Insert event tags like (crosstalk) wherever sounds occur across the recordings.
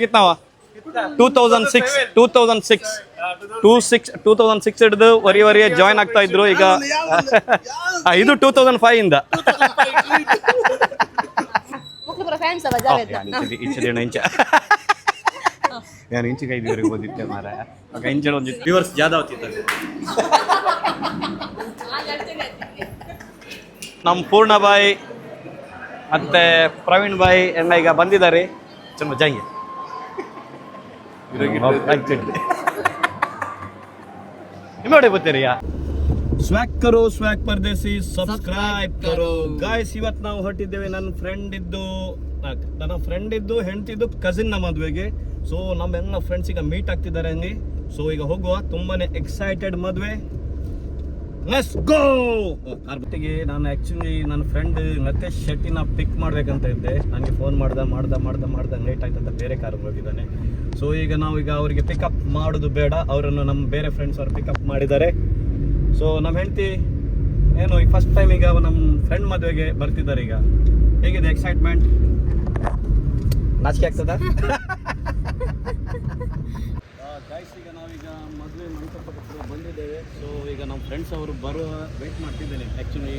कितना हुआ two thousand six two thousand six two six two thousand six ಹಿಡಿದು ವರಿ ವರಿ ಜಾಯ್ನ್ ಆಗ್ತಾ ಇದ್ರು ಈಗ ಆ, (laughs) ಇದು ಟೂ ತೌಸಂಡ್ ಫೈವ್ ಇಂದ ಮಕ್ಕಳು ಪೂರ ಫ್ಯಾನ್ಸ್ ಅವ ಜಾಗ ಇಂಚದೇಣ ಇಂಚ ನಾನು ಇಂಚಿಗೆ ಐದುವರೆಗೆ ಓದಿದ್ದೆ ಮಾರ ಆಗ ಇಂಚಡ (laughs) ಒಂದು ವ್ಯೂವರ್ಸ್ ಜಾದ ಆಗ್ತಿದ್ದಾರೆ ನಮ್ಮ (laughs) ಪೂರ್ಣ ಬಾಯ್ ಮತ್ತೆ ಪ್ರವೀಣ್ ಬಾಯ್ ಎಲ್ಲ ಈಗ ಬಂದಿದ್ದಾರೆ ಚಲೋ ಜಾಂಗೆ ನಿಮ್ಮಡೆ ಬರ್ತೀರಿಯಾ ಸ್ವ್ಯಾಕ್ ಕರೋ ಸ್ವ್ಯಾಕ್ ಪರ್ದೇಸಿ ಸಬ್ಸ್ಕ್ರೈಬ್ ಕರೋ. ಗಾಯ್ಸ್ ಇವತ್ತು ನಾವು ಹೊರಟಿದ್ದೇವೆ ನನ್ನ ಫ್ರೆಂಡ್ ಇದ್ದು ನನ್ನ ಫ್ರೆಂಡ್ ಇದ್ದು ಹೆಂಡತಿದ್ದು ಕಸಿನ್ ನಮ್ಮ ಮದುವೆಗೆ. ಸೊ ನಮ್ಮೆಲ್ಲ ಫ್ರೆಂಡ್ಸ್ ಈಗ ಮೀಟ್ ಆಗ್ತಿದ್ದಾರೆ ಹಂಗೆ. ಸೊ ಈಗ ಹೋಗುವ. ತುಂಬಾನೇ ಎಕ್ಸೈಟೆಡ್ ಮದುವೆ. ಲೆಟ್ಸ್ ಗೋ ಕಾರ್ಬತ್ತಿಗೆ ನಾನು ಆ್ಯಕ್ಚುಲಿ ನನ್ನ ಫ್ರೆಂಡ್ ನತೇಶ್ ಶೆಟ್ಟಿನ ಪಿಕ್ ಮಾಡ್ಬೇಕಂತ ಇದ್ದೆ. ನನಗೆ ಫೋನ್ ಮಾಡ್ದ ಮಾಡ್ದ ಮಾಡ್ದ ಮಾಡ್ದ ಲೇಟ್ ಆಯ್ತಂತ ಬೇರೆ ಕಾರ್ ಹೋಗಿದ್ದಾನೆ. ಸೊ ಈಗ ನಾವು ಈಗ ಅವರಿಗೆ ಪಿಕಪ್ ಮಾಡೋದು ಬೇಡ. ಅವರನ್ನು ನಮ್ಮ ಬೇರೆ ಫ್ರೆಂಡ್ಸ್ ಅವರು ಪಿಕಪ್ ಮಾಡಿದ್ದಾರೆ. ಸೊ ನಮ್ಮ ಹೆಂಡತಿ ಏನು ಈಗ ಫಸ್ಟ್ ಟೈಮ್ ಈಗ ನಮ್ಮ ಫ್ರೆಂಡ್ ಮದುವೆಗೆ ಬರ್ತಿದ್ದಾರೆ ಈಗ. ಹೇಗಿದೆ ಎಕ್ಸೈಟ್ಮೆಂಟ್ ನಾಚಿಕೆ ಆಗ್ತದ (laughs) ಗಾಯ್ಸ್ ಈಗ ನಾವೀಗ ಮದುವೆ ಮಂಟಪದ ಹತ್ರ ಬಂದಿದ್ದೇವೆ ಸೊ ಈಗ ನಮ್ಮ ಫ್ರೆಂಡ್ಸ್ ಅವರು ಬರುವ ವೆಯ್ಟ್ ಮಾಡ್ತಿದ್ದೇನೆ. ಆ್ಯಕ್ಚುಲಿ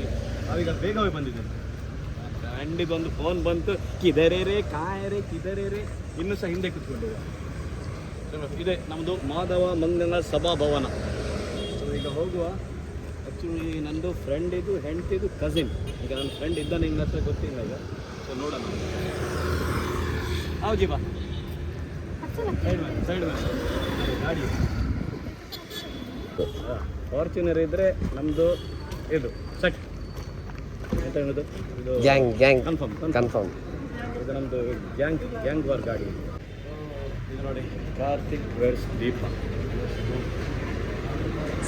ನಾವೀಗ ಬೇಗವೇ ಬಂದಿದ್ದೇನೆ ಬಂದು ಫೋನ್ ಬಂತು. ಕಿದರೆ ರೇ ಕಾಯರೆ ಕಿದರೆ ರೇ ಇನ್ನೂ ಸಹ ಹಿಂದೆ ಕೂತ್ಕೊಂಡಿದೆ ಇದೆ ನಮ್ಮದು ಮಾಧವ ಮಂಗನ ಸಭಾಭವನ ಸೊ ಈಗ ಹೋಗುವ. ಆ್ಯಕ್ಚುಲಿ ನಂದು ಫ್ರೆಂಡ್ ಇದು ಹೆಂಡ್ತಿದು ಕಸಿನ್ ಈಗ ನನ್ನ ಫ್ರೆಂಡ್ ಇದ್ದಾನೆ ನಿನ್ನ ಹತ್ರ ಗೊತ್ತಿಲ್ಲ ಈಗ. ಸೊ ನೋಡೋಣ. ಹೌದಿ ಬಾ ಸೈಡ್ ಮೇಲೆ ಸೈಡ್ ಮೇಲೆ. ಗಾಡಿ. ಫಾರ್ಚುನರ್ ಇದ್ರೆ ನಮ್ಮದು ಇದು ಸೆಟ್. ಎಂತ ಹೇಳೋದು? ಇದು ಗ್ಯಾಂಗ್ ಗ್ಯಾಂಗ್ ಕನ್ಫರ್ಮ್ ಕನ್ಫರ್ಮ್ ಇದು ನಮ್ಮದು ಗ್ಯಾಂಗ್ ಗ್ಯಾಂಗ್ ವರ್ಕ್ ಗಾಡಿ. ಇದು ನೋಡಿ ಕಾರ್ತಿಕ್ ವೇರ್ಸ್ ದೀಪ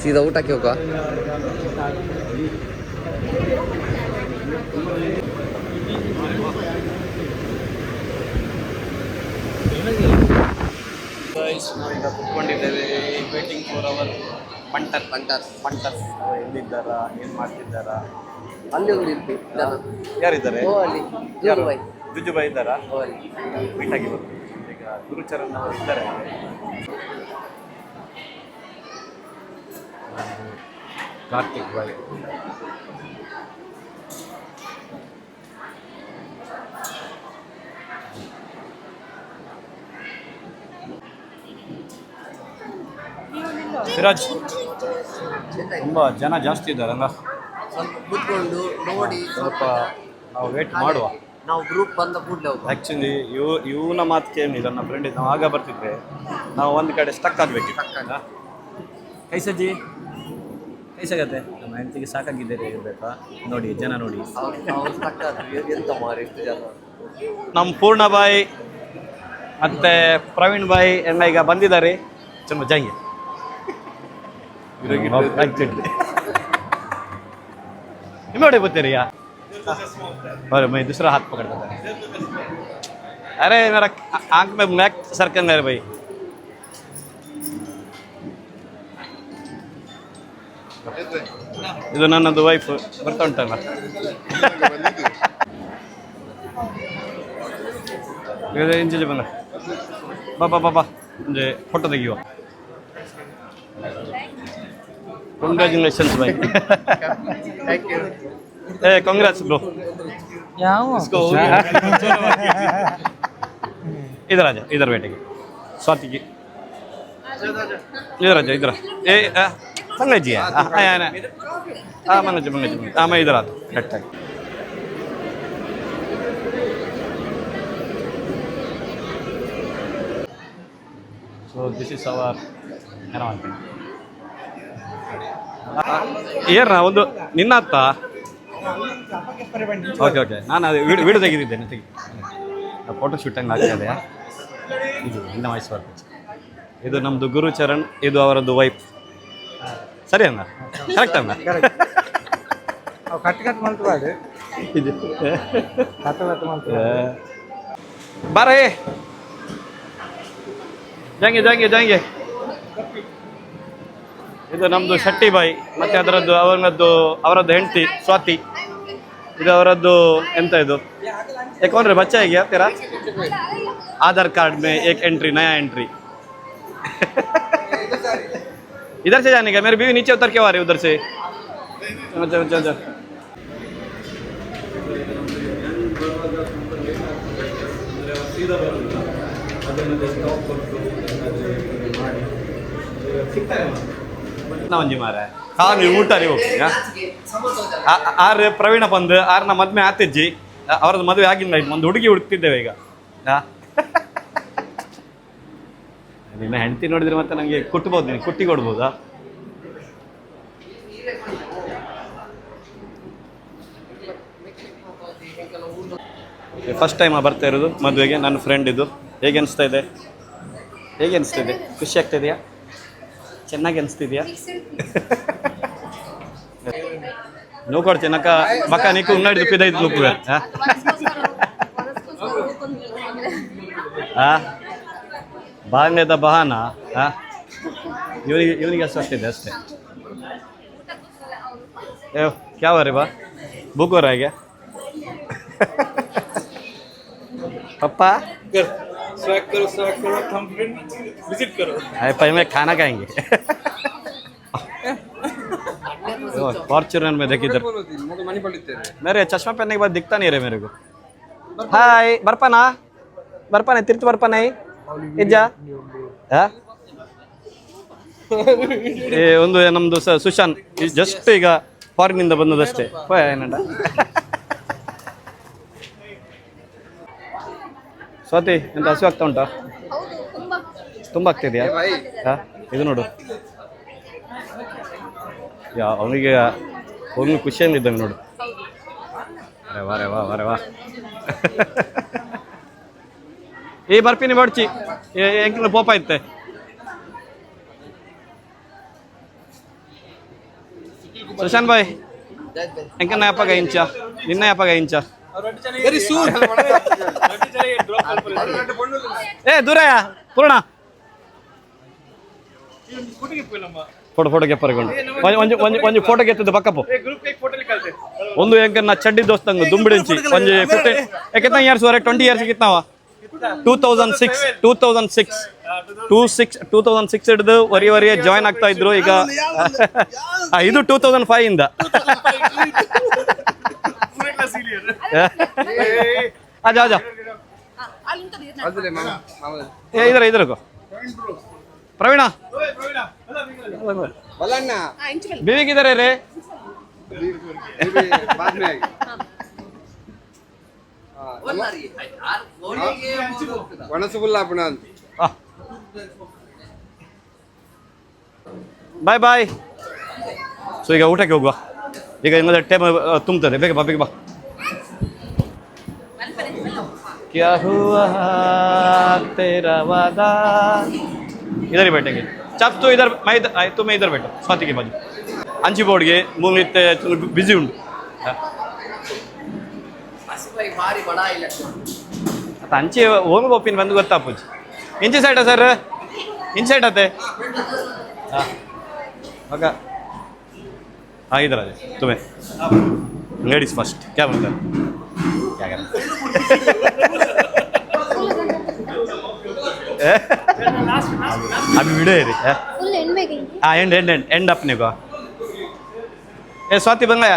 ಸೀದಾ ಊಟಕ್ಕೆ ಹೋಗುವ? ನಾವೀಗ ಕುತ್ಕೊಂಡಿದ್ದೇವೆ waiting for our punter punter punter. ಎಲ್ಲಿದ್ದಾರ ಏನು ಮಾಡ್ತಿದ್ದಾರ? ಅಲ್ಲಿ ಒಂದು ಇತ್ತು ಜನ. ಯಾರಿದ್ದಾರೆ? ಓ ಅಲ್ಲಿ ಯಾರು? ಜೂಜು ಬಾಯ್. ಜುಜುಬಾಯಿ ಇದ್ದಾರಾ? ಓ ಅಲ್ಲಿ ಮೀಟ್ ಆಗಿ ಬರ್ತೀವಿ ಈಗ ಗುರುಚರಣ್ ಅವರು ಇದ್ದಾರೆ. ಕಾರ್ತಿಕ್ ಬಾಯ್. ಸಿರಾಜ್. ತುಂಬ ಜನ ಜಾಸ್ತಿ ಇದ್ದಾರಲ್ಲ ಸ್ವಲ್ಪ ಕೂತ್ಕೊಂಡು ನೋಡಿ. ಸ್ವಲ್ಪ ನಾವು ವೇಟ್ ಮಾಡುವ. ನಾವು ಗ್ರೂಪ್ ಬಂದ ಕೂಡಲೇ ಹೋಗುವ. ಆ್ಯಕ್ಚುಲಿ ಇವ್ ಇವನ ಮಾತು ಕೇಳಿಲ್ಲ ನಮ್ಮ ಫ್ರೆಂಡ್ ನಾವು ಆಗ ಬರ್ತಿದ್ರೆ ನಾವು ಒಂದು ಕಡೆ ಸ್ಟಕ್ ಆಗಬೇಕಿತ್ತು. ಕೈ ಸಜ್ಜಿ ಕೈ ಸಾಗತ್ತೆ. ನಮ್ಮ ಹೆಂಡತಿಗೆ ಸಾಕಾಗಿದ್ದೇನೆ ಇರಬೇಕಾ? ನೋಡಿ ಜನ ನೋಡಿ. ಅವ್ರು ಆದ್ರು. ಎಂತ ಮಾರಿ ಜನ? ನಮ್ಮ ಪೂರ್ಣ ಬಾಯಿ ಮತ್ತೆ ಪ್ರವೀಣ್ ಬಾಯಿ ಎಲ್ಲ ಈಗ ಬಂದಿದ್ದಾರೆ? ತುಂಬ ಜಾಂಗೆ. ನಿಮ್ಮಡೆ ಬರ್ತೀರಿಯಾ अरे मैं दूसरा हाथ पकड़ता था अरे मेरा आंख में मैक सरकन मेरे भाई ಇದು ನನ್ನದು ವೈಫ್ ಬರ್ತಾ ಉಂಟಲ್ಲ ಇದು ಇಂಚೆ ಬಂದ ಬಾ ಬಾ ಬಾ ಬಾ ಒಂದು ಫೋಟೋ ತೆಗಿಯುವ ಕಂಗ್ರ್ಯಾಚುಲೇಷನ್ಸ್ ಬೈ ಥ್ಯಾಂಕ್ ಯು ಏ ಕಂಗ್ರಾಟ್ಸ್ ಬ್ರೋ ಯಾವ? ಇದರ ಇದರ ಬೇಟೆಗೆ. ಸ್ವಾತಿಗೆ. ಇದರ ಇದರ ಏ ಮಂಗಜ್ಜಿಯ? ಹಾಂ ಮಂಗಜ್ಜಿ ಮಂಗಜ್ಜಿ ಆಮ ಇದರ ಅದು ಕರೆಕ್ಟಾಗಿ ಸೊ ದಿಸ್ ಇಸ್ ಅವರ್ ಏನೋ ಏನ ಒಂದು ನಿನ್ನ ಅತ್ತ ಓಕೆ ಓಕೆ ನಾನು ಅದು ವಿಡಿಯೋ ತೆಗೆದಿದ್ದೇನೆ ತೆಗಿ. ಫೋಟೋ ಶೂಟ್ ಹಂಗೆ ಆಗ್ತದೆ ಇದು. ಇದು ಇನ್ನ ಬರ್ತದೆ ಇದು ನಮ್ಮದು ಗುರುಚರಣ್ ಇದು ಅವರದ್ದು ವೈಫ್ ಸರಿ ಅಣ್ಣ. ಕರೆಕ್ಟ್ ಅಣ್ಣ. ಬಾರೇ ಜಾಂಗೆ ಜಾಂಗೆ ಜಾಂಗೆ. ಇದು ನಮ್ಮದು ಶೆಟ್ಟಿ ಬಾಯಿ ಮತ್ತೆ ಅದರದ್ದು ಅವರದ್ದು ಅವರದ್ದು ಹೆಂಡತಿ ಸ್ವಾತಿ ಇದು ಅವರದ್ದು ಎಂತ ಇದು ಯಾಕಂದ್ರೆ ಬಚ್ಚ ಹೇಗೆ तेरा आधार कार्ड में एक एंट्री नया एंट्री इधर से जाने का मेरी बीवी नीचे उतर के आ रही है उधर से अच्छा अच्छा अच्छा ಒಂಜಿ ಮಾರ. ಹಾ ನೀವು ಊಟ ನೀವು ಹೋಗ್ತೀಯ ಆರ್ ಪ್ರವೀಣ ಬಂದು ನಮ್ಮ ಮದ್ವೆ ಆತಿಜ್ಜಿ ಅವ್ರದ್ದು ಮದುವೆ ಆಗಿಲ್ಲ ಒಂದು ಹುಡುಗಿ ಹುಡುಕ್ತಿದ್ದೇವೆ ಈಗ. ಹಾ ನಿನ್ನ ಹೆಂಡತಿ ನೋಡಿದ್ರೆ ಮತ್ತೆ ನನಗೆ ಕುಟ್ಬೋದು ನೀನು ಕುಟ್ಟಿ ಕೊಡ್ಬೋದಾ? ಫಸ್ಟ್ ಟೈಮ್ ಬರ್ತಾ ಇರೋದು ಮದುವೆಗೆ ನನ್ನ ಫ್ರೆಂಡ್ ಇದು. ಹೇಗೆ ಅನಿಸ್ತಾ ಇದೆ? ಹೇಗೆ ಅನಿಸ್ತಾ ಇದೆ? ಖುಷಿ ಆಗ್ತಾ ಇದೆಯಾ? ಚೆನ್ನಾಗಿ ಅನಿಸ್ತಿದ್ಯಾ నువ్వు కూడా చిన్నక బక్క నీకు ఉన్నాడు దుప్పిదైదు నువ్వు ಬಾಂಗ್ಯದ ಬಹಾನ ಇವನಿಗೆ ಇವನಿಗೆ ಅಷ್ಟು ಅಷ್ಟಿದೆ ಅಷ್ಟೇ ಏ ಕ್ಯಾವ ರೀ ಬಾ ಬುಕ್ಕೋರ ಹೇಗೆ (laughs) ಪಪ್ಪ स्वैग करो स्वैग करो थंबप्रिंट विजिट करो अरे पहले मैं खाना खाएंगे फॉर्चूनर में देखिए इधर मनी पड़ते मेरे चश्मा पहनने के बाद दिखता नहीं रहे मेरे को हाय ಬರ್ಪನಾ ಬರ್ಪನೆ ತಿರ್ತು ಬರ್ಪನೆ ಇಜ್ಜ ಹಾ? ಏ ಒಂದು ನಮ್ದು ಸ ಸುಶಾಂತ್ ಜಸ್ಟ್ ಈಗ ಫಾರಿನಿಂದ ಬಂದದಷ್ಟೇ ಹೋಯ್ ಏನಂಡ ಸ್ವಾತಿ, ಎಂತ ಹಸಿವು ಆಗ್ತಾ ಉಂಟಾ? ತುಂಬ ಆಗ್ತಿದೆಯಾ? ಹಾಂ, ಇದು ನೋಡು. ಯಾ, ಅವನಿಗೆ ಅವನು ಖುಷಿಯಿಂದ ಇದ್ದಾನೆ ನೋಡು. ಅರೆ ವಾ ರೇ ವಾ ವರೆ ವಾ. ಏ ಬರ್ಪಿನಿ ಬಡ್ಚಿ ಎಂಕಿನ ಪೋಪ ಇತ್ತೆ ಸುಶಾಂತ್ ಬಾಯ್ ಎಂಕನ ಯಾಪಾಗ ಇಂಚ? ನಿನ್ನ ಯಾಪಾಗ ಇಂಚ? ಸೂರ್. ಏ ದೂರಯ್ಯ ಪೂರ್ಣ. ಫೋಟೋ ಫೋಟೋ ಕೆಪ್ಪರಿಕೊಂಡು ಫೋಟೋ ಒಂದು ಚಡ್ಡಿ ದೋಸ್ತಂಗ ದುಂಬಿಡಿಂಚಿ ಫಿಫ್ಟೀನ್ ಕೆತ್ತ ಇಯರ್ಸ್ ವರೆ twenty years two thousand six two thousand six two six two thousand six ಹಿಡಿದು ವರಿ ವರಿ ಜಾಯ್ನ್ ಆಗ್ತಾ ಇದ್ರು. ಈಗ (laughs) ಇದು ಟೂ ತೌಸಂಡ್ ಫೈವ್ ಇಂದ. (laughs) ಅಜ ಆಜಾ. ಏ ಇದ್ರ ಇದ್ರಗೋ ಪ್ರವೀಣ. ಬಲಣ್ಣ. ಬಿವಿಗಿದ್ದಾರೆ ರೀ. ಬಾಯ್ ಬಾಯ್. ಸೊ ಈಗ ಊಟಕ್ಕೆ ಹೋಗುವ. ಈಗ ಇನ್ನೊಂದು ಟೈಮ್ ತುಂಬ್ತಾರೆ. ಬೇಗ ಬಾ ಬೇಗ ಬಾ. क्या हुआ तेरा वादा इधर ही बैठेंगे चप तो इधर मैं इधर आए, तो मैं इधर बैठा स्वाति के बाजू अंची बोर्ड ಮೂಮಿತ್ತೆ ಬಿಸಿ ಉಂಟು ಹಸಿವಾಗಿ ಭಾರಿ ಬಡ ಇಲ್ಲ आता अंची ಓಮಿ ಪಪ್ಪಿನ ಬಂದು ಗೊತ್ತಾಪುಜಿ ಇಂಚಿ ಸೈಡ ಸರ್ ಇಂಚಿ ಸೈಡ್ ಅತ್ತೆ ಹಾಂ ಮಗ हाँ इधर आ जाओ तुम्हें लेडीज फर्स्ट क्या अभी वीडियो है रे फुल एंड में गई हाँ एंड एंड एंड एंड अपने को ए स्वाति बन गया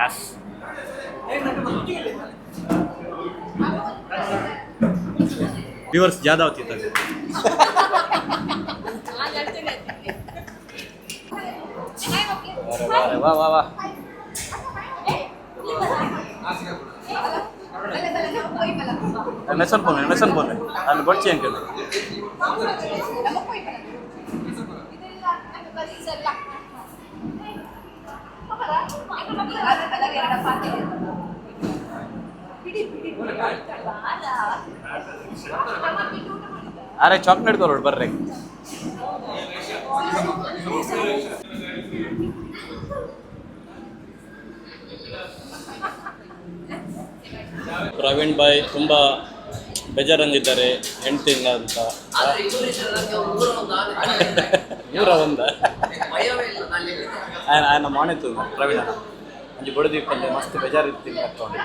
यस व्यूअर्स ज्यादा होती था वाह वाह वाह ನನ್ನ ಹೆಸರು ಬೋನೆ ನನ್ನ ಹೆಸರು ಬೋನೆ ನಾನು ಬಡ್ಚಿ ಅಂಕಲ್ ಅರೆ ಚಾಕ್ಲೇಟ್ ತೋರೋಡು ಬರ್ರಿ. ಪ್ರವೀಣ್ ಬಾಯ್, ತುಂಬಾ ಬೇಜಾರಂದಿದ್ದಾರೆ ಹೆಂಡ್ತಿಂದ ಅಂತ. ಇವರ ಒಂದ ನಮ್ಮ ಮಾಣಿತು ಪ್ರವೀಣ. ಅಲ್ಲಿ ಬಡದೀಪ್ ಅಲ್ಲಿ ಮಸ್ತ್ ಬೇಜಾರಿರ್ತೀನಿ ಹಾಕೊಂಡು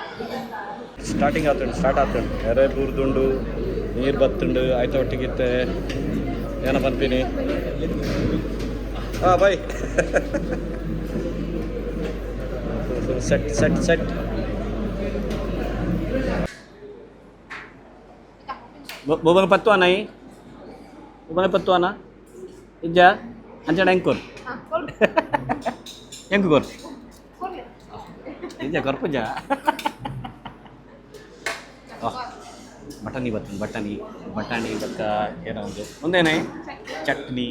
ಸ್ಟಾರ್ಟಿಂಗ್ ಆತುಂಡು ಸ್ಟಾರ್ಟ್ ಆತುಂಡು. ಎರೆ ಬೂರ್ದುಂಡು ನೀರು ಬತ್ತುಂಡು ಆಯ್ತು ಒಟ್ಟಿಗಿತ್ತೆ. ಏನ ಬಂತೀನಿ ಹಾಂ ಬೈ. ಸೆಟ್ ಸೆಟ್ ಸೆಟ್ ಬೊಬ್ಬಂಗ ಪತ್ತು ಈ ಬೊಬ್ಬನ ಪತ್ತು ಅನ ಇಜ್ಜ ಅಂಚಡ ಹೆಂಗ್ ಕೊಡು ಹೆಂಗ್ ಕೋರ್ ನಿಜ ಕರ್ಪುಜ ಬಟಾಣಿ ಬರ್ತದೆ ಬಟಾಣಿ ಬಟಾಣಿ ಬಕ್ಕ ಏನೋ ಒಂದು ಒಂದೇನೇ ಚಟ್ನಿ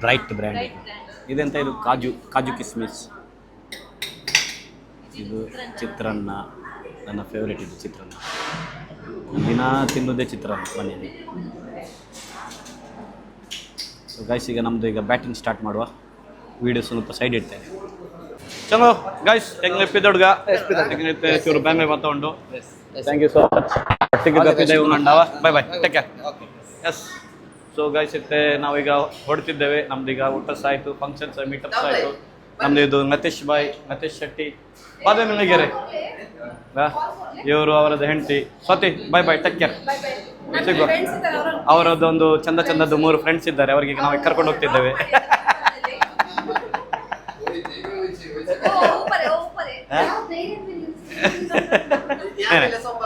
ಬ್ರೈಟ್ ಬ್ರ್ಯಾಂಡ್ ಇದೆಂತ ಇದು ಕಾಜು ಕಾಜು ಕಿಸ್ಮಿಸ್ ಇದು ಚಿತ್ರಾನ್ನ ನನ್ನ ಫೇವ್ರೇಟ್ ಇದು ಚಿತ್ರಾನ್ನ ನಾನು ದಿನ ತಿನ್ನೋದೇ ಚಿತ್ರಾನ್ನ ಮನೆಯಲ್ಲಿ. ಸೊ ಗೈಸ್ ಈಗ ನಮ್ಮದು ಈಗ ಬ್ಯಾಟಿಂಗ್ ಸ್ಟಾರ್ಟ್ ಮಾಡುವ. ವಿಡಿಯೋ ಸ್ವಲ್ಪ ಸೈಡ್ ಇಡ್ತೇನೆ. ಚಲೋ ಗೈಸ್ ಹೆಂಗೆ ಎಪ್ಪಿದೊಡ್ಗ ಹೆಂಗೈತೆ ಚೂರು ಬ್ಯಾಮೆ ಮಾತಾಡು ಥ್ಯಾಂಕ್ ಯು ಸೊ ಮಚ್ ಒಟ್ಟಿಗೆ ತಪ್ಪಿದ್ದೇವೆ ಉಂಡವ bye bye take care yes so guys ಇತ್ತೆ ನಾವೀಗ ಹೊಡ್ತಿದ್ದೇವೆ. ನಮ್ದು ಈಗ ಊಟಸ್ ಆಯಿತು ಫಂಕ್ಷನ್ಸ್ ಮೀಟಪ್ಸ್ ಆಯಿತು ನಮ್ದು ಇದು ನತೇಶ್ ಬಾಯ್ ನತೇಶ್ ಶೆಟ್ಟಿ. ಬಾದೆ ಮಿಲಗೆರೆ ಇವರು ಅವರದ್ದು ಹೆಂಡತಿ. Swathi bye bye take care bye bye ಸಿಗುವ. ಅವರದ್ದೊಂದು ಚಂದ ಚಂದದ್ದು ಮೂರು ಫ್ರೆಂಡ್ಸ್ ಇದ್ದಾರೆ ಅವರಿಗೆ ಈಗ ನಾವು ಕರ್ಕೊಂಡು ಹೋಗ್ತಿದ್ದೇವೆ.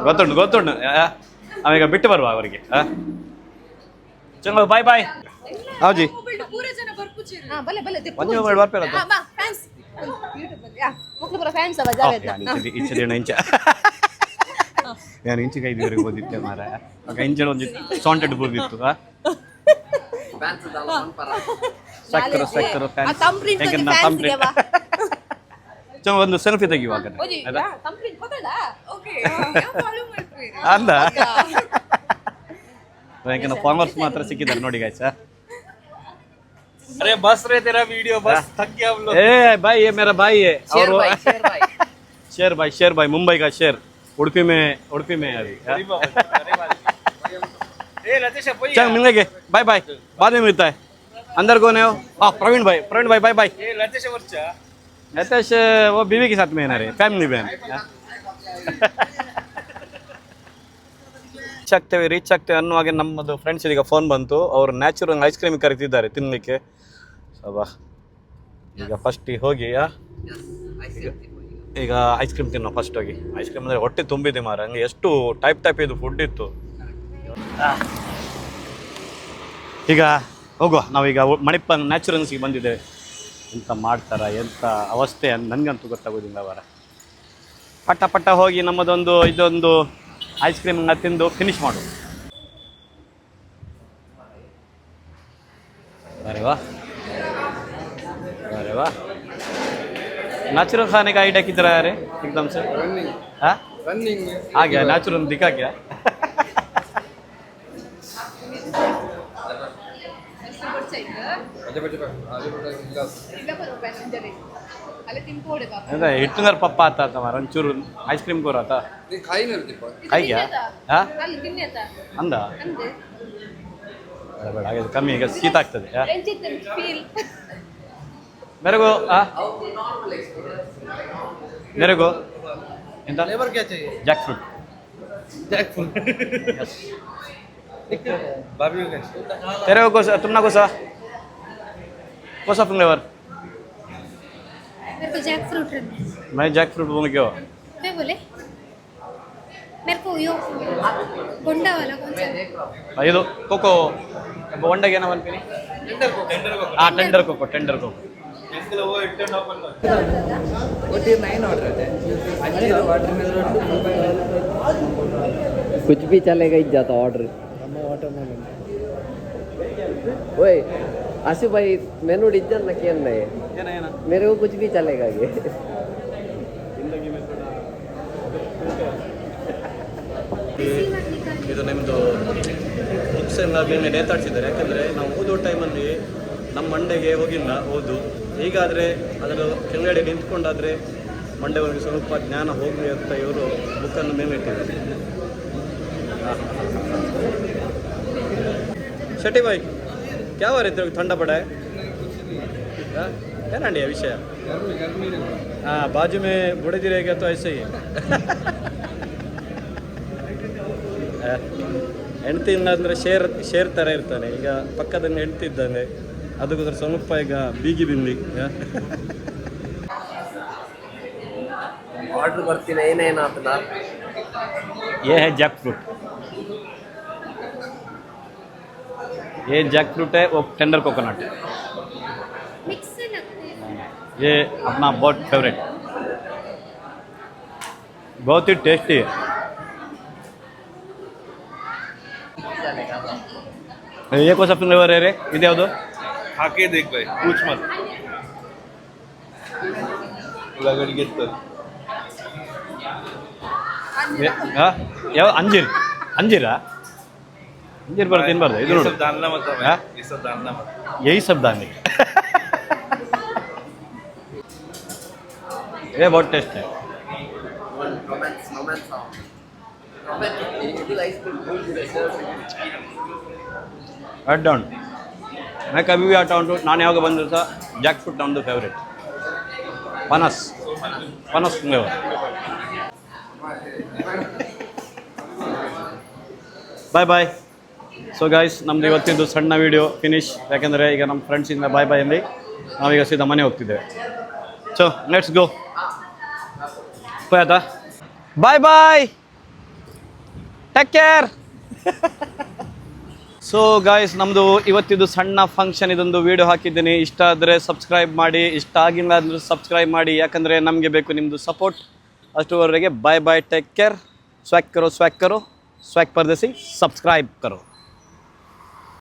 ಗೊತ್ತುಂಟು ಗೊತ್ತುಂಟು. ಆ, ನಾವೀಗ ಬಿಟ್ಟು ಬರುವ ಅವರಿಗೆ? ಚಲೋ ಬಾಯ್ ಬಾಯ್ ಹೌದು ಹಾ ಬಲೆ ಬಲೆ ಒಂದು ಬರ್ಪೇರ ಮಕ್ಕಳು ಬರೋ ಫ್ಯಾನ್ಸ್ ಅವ ಜಾಗ ಇಂಚ ದಿನ ಇಂಚ. ನಾನು ಇಂಚಿಗೆ ಐದುವರೆಗೆ ಓದಿದ್ದೆ ಮಾರ. ಆಗ ಇಂಚಡ ಒಂದು ಸಾಂಟೆಡ್ ಸಂಪರ ಸಕ್ಕರು ಸಕ್ಕರು ತಂಪ್ರಿಂಟ್ ಒಂದು ಫ್ಯಾನ್ಸ್ ಸೆಲ್ಫಿ ತೆಗಿಯುವಾಗ ಅಲ್ಲ ಯಾಕೆಂದ್ರೆ ಫಾರ್ಮರ್ಸ್ ಮಾತ್ರ ಸಿಕ್ಕಿದ್ದಾರೆ ನೋಡಿ ಗಾಯ್ಸ अरे बस रे तेरा वीडियो बस हाँ। थक गया हम लोग। ए भाई ये मेरा भाई है। शेर और भाई, शेर भाई। (laughs) शेर भाई शेर भाई मुंबई का शेर। उड़पी में उड़पी में अभी। हाँ। (laughs) चल मिलेंगे। Bye bye. बाद में मिलता है। अंदर कौन है वो? हाँ प्रवीण भाई प्रवीण भाई बाय बाय। लतेश वो बीवी के साथ में है ना रे फैमिली में (laughs) ಆಗ್ತೇವೆ ರೀಚ್ ಆಗ್ತೇವೆ ಹಾಗೆ ನಮ್ಮದು ಫ್ರೆಂಡ್ಸ್ ಈಗ ಫೋನ್ ಬಂತು. ಅವರು ನ್ಯಾಚುರಲ್ ಐಸ್ ಕ್ರೀಮ್ ಕರಿತಿದ್ದಾರೆ ತಿನ್ನಲಿಕ್ಕೆ ಬಾ. ಈಗ ಫಸ್ಟ್ ಹೋಗಿ ಈಗ ಐಸ್ ಕ್ರೀಮ್ ತಿನ್ನೋ ಫಸ್ಟ್ ಹೋಗಿ. ಐಸ್ ಕ್ರೀಮ್ ಅಂದರೆ ಹೊಟ್ಟೆ ತುಂಬಿದೆ ಮಾರ ಹಂಗೆ ಎಷ್ಟು ಟೈಪ್ ಟೈಪ್ ಇದು ಫುಡ್ ಇತ್ತು. ಈಗ ಹೋಗುವ. ನಾವೀಗ ಮಣಿಪನ್ ನ್ಯಾಚುರಲ್ಸ್ ನ್ಯಾಚುರಲ್ಸ್ಗೆ ಬಂದಿದ್ದೇವೆ ಎಂತ ಮಾಡ್ತಾರ, ಎಂತ ಅವಸ್ಥೆ ನನಗಂತೂ ಗೊತ್ತಾಗೋದಿಲ್ಲ ಅವರ ಪಟ್ಟ ಪಟ್ಟ ಹೋಗಿ ನಮ್ಮದೊಂದು, ಇದೊಂದು ಐಸ್ ಕ್ರೀಮ್ನ ತಿಂದು ಫಿನಿಶ್ ಮಾಡು अरे वाह अरे वाह नेचुरल खाने का आइडिया किधर आया रे एकदम से हाँ रनिंग आ गया नेचुरल दिखा क्या अजय बच्चे ಅದೇ ಹಿಟ್ಟುನರ್ ಪಪ್ಪ ಆತ ಆತ ಮಾರ ಒಂಚೂರು ಐಸ್ ಕ್ರೀಮ್ ಕೋರ್ ಆತ? ಕಾಯಿಗೆ? ಅಂದ? ಬೇಡ ಹಾಗೆ ಕಮ್ಮಿ ಈಗ ಶೀತ ಆಗ್ತದೆ ಮೆರಗು ಮೆರಗು ಎಂತ? ಜಾಕ್ ಫ್ರೂಟ್ ಜಾಕ್ ಫ್ರೂಟ್ ತೆರೆ ಹೋಗೋ ಸರ್ ತುಮ್ನ ಕೋಸ? ಕೋಸ ಫ್ಲೇವರ್ मेरे को जैक फ्रूट मैं जैक फ्रूट बोलने क्यों? मैं बोले मेरे को यो बोंडा वाला कौन सा? हाँ, ये कोको। बोंडा क्या नाम है टेंडर को टेंडर को हाँ टेंडर को टेंडर कोको कुछ भी चलेगा इज़्ज़त ऑर्डर ओए आसिफ भाई मेनू डिजल ना क्या नहीं ಏನ ಏನ मेरे को कुछ भी चलेगा ये ಇದು ನಿಮ್ಮದು ಬುಕ್ಸ್ ಎಲ್ಲ ಬೇರೆ ನೇತಾಡ್ಸಿದ್ದಾರೆ ಯಾಕಂದರೆ ನಾವು ಓದೋ ಟೈಮಲ್ಲಿ ನಮ್ಮ ಮಂಡೆಗೆ ಹೋಗಿಲ್ಲ ಓದು ಹೀಗಾದರೆ ಅದರ ಕೆಳಗಡೆ ನಿಂತ್ಕೊಂಡಾದರೆ ಮಂಡೆ ಒಳಗೆ ಸ್ವಲ್ಪ ಜ್ಞಾನ ಹೋಗಲಿ ಅಂತ ಇವರು ಬುಕ್ಕನ್ನು ಮೇಲಿಟ್ಟಿದ್ದಾರೆ ಶೆಟ್ಟಿ ಬಾಯ್ क्या हो रहे तेरे को ठंडा पड़ा है हाँ? क्या ना विषय गर्मी गर्मी हाँ बाजू में बुढ़ी रहेगा तो ऐसे ही है (laughs) ಆ, ಹೆಂಡ್ತಿ ಇಲ್ಲಾಂದ್ರೆ ಶೇರ್ ಶೇರ್ ಥರ ಇರ್ತಾನೆ ಈಗ ಪಕ್ಕದಲ್ಲಿ ಹೆಂಡ್ತಿ ಇದ್ದಾನೆ ಅದಕ್ಕೋಸ್ಕರ ಸ್ವಲ್ಪ ಈಗ ಬೀಗಿ ಬಿಂದಿ ಆ? ಆರ್ಡ್ರ್ ಬರ್ತೀನಿ ಏನೇನಾತಲ್ಲ ये है जैक ये जैक फ्रूट है वो टेंडर कोकोनट ये अपना बहुत फेवरेट बहुत ही टेस्टी है। ये कौन सा फ्लेवर है रे? इधर उधर खा के देख भाई पूछ मत। लगड़ घेत तो। हाँ, अंजीर। अंजीरा हाँ। ಅಂಜೀರ್ ಅಂಜೀರಾ ಅಂಜೀರ್ ಬರುತ್ತೆ ತಿನ್ಬಾರ್ದು ಇದು ये ನೋಡು सब डालना मत हमें हाँ? ये सब डालना मत यही सब दाने (laughs) ये बहुत टेस्ट है ರೊಮ್ಯಾನ್ಸ್ ರೊಮ್ಯಾನ್ಸ್ ರೊಮ್ಯಾನ್ಸ್ ಇದು ಐಸ್ ಕ್ರೀಮ್ हेड डाउन मैं कभी भी आता हूँ तो ನಾನು ಯಾವಾಗ ಬಂದರೂ ಸಹ ಜಾಕ್ ಫ್ರೂಟ್ ನಮ್ಮದು ಫೇವ್ರೇಟ್ ಪನಸ್ ಪನಸ್ ಫ್ಲೇವರ್ ಬಾಯ್ ಬಾಯ್ so guys ನಮ್ದು ಇವತ್ತಿದ್ದು ಸಣ್ಣ ವಿಡಿಯೋ ಫಿನಿಶ್ ಯಾಕೆಂದರೆ ಈಗ ನಮ್ಮ ಫ್ರೆಂಡ್ಸಿಂದ ಬಾಯ್ ಬಾಯ್ ಅಂದು. ನಾವೀಗ ಸೀದಾ ಮನೆ ಹೋಗ್ತಿದ್ದೇವೆ. ಸೊ ಲೆಟ್ಸ್ ಗೋ ಆಯ್ತಾ bye bye take care so guys ನಮ್ಮದು ಇವತ್ತಿದ್ದು ಸಣ್ಣ ಫಂಕ್ಷನ್ ಇದೊಂದು ವಿಡಿಯೋ ಹಾಕಿದ್ದೀನಿ. ಇಷ್ಟ ಆದರೆ ಸಬ್ಸ್ಕ್ರೈಬ್ ಮಾಡಿ. ಇಷ್ಟ ಆಗಿಲ್ಲ ಅಂದರೆ ಸಬ್ಸ್ಕ್ರೈಬ್ ಮಾಡಿ. ಯಾಕಂದರೆ ನಮಗೆ ಬೇಕು ನಿಮ್ಮದು support ಅಷ್ಟುವರೆಗೆ bye bye take care swag ಕರೋ ಸ್ವ್ಯಾಕ್ ಕರೋ. ಸ್ವ್ಯಾಕ್ ಪರ್ದೇಸಿ ಸಬ್ಸ್ಕ್ರೈಬ್ ಕರೋ.